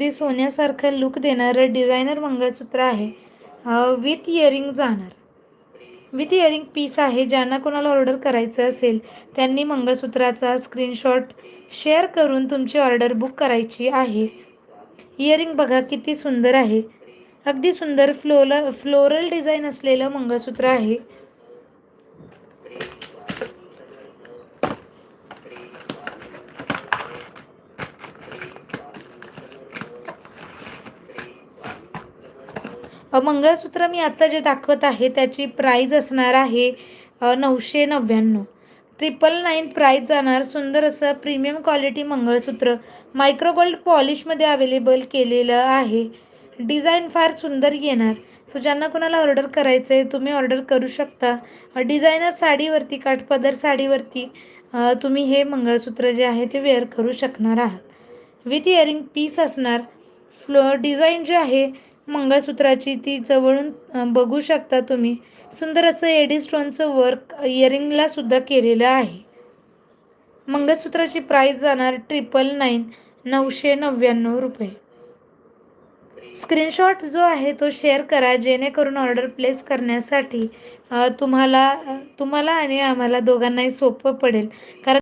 ते सोन्यासारखं लुक देणारं डिझायनर मंगळसूत्र आहे. विथ इयरिंग जाणार. विथ इयरिंग पीस आहे. ज्यांना कोणाला ऑर्डर करायचं असेल त्यांनी मंगळसूत्राचा स्क्रीनशॉट शेअर करून तुमची ऑर्डर बुक करायची आहे. इयरिंग बघा किती सुंदर आहे. अगदी सुंदर फ्लोल फ्लोरल डिझाईन असलेलं मंगळसूत्र आहे. मंगळसूत्र मी आत्ता जे दाखवत आहे त्याची प्राईज असणार आहे नऊशे नव्याण्णव. ट्रिपल नाईन प्राईज जाणार सुंदर असं premium quality mangalsutra micro gold पॉलिशमध्ये available केलेलं आहे. डिझाईन फार सुंदर येणार. सो ज्यांना कोणाला ऑर्डर करायचं आहे तुम्ही ऑर्डर करू शकता. डिझायनर साडीवरती काठपदर साडीवरती तुम्ही हे मंगळसूत्र जे आहे ते वेअर करू शकणार आहात. विथ इयरिंग पीस असणार. फ्लो डिझाईन जे आहे मंगळसूत्राची ती जवळून बघू शकता तुम्ही. सुंदर असं एडी स्टोनचं वर्क इयरिंगला सुद्धा केलेलं आहे. मंगळसूत्राची प्राईस जाणार ट्रिपल नाईन नऊशे नव्याण्णव रुपये. स्क्रीनशॉट जो आहे तो शेअर करा जेणेकरून ऑर्डर प्लेस करण्यासाठी तुम्हाला तुम्हाला आणि आम्हाला दोघांनाही सोपं पडेल. कारण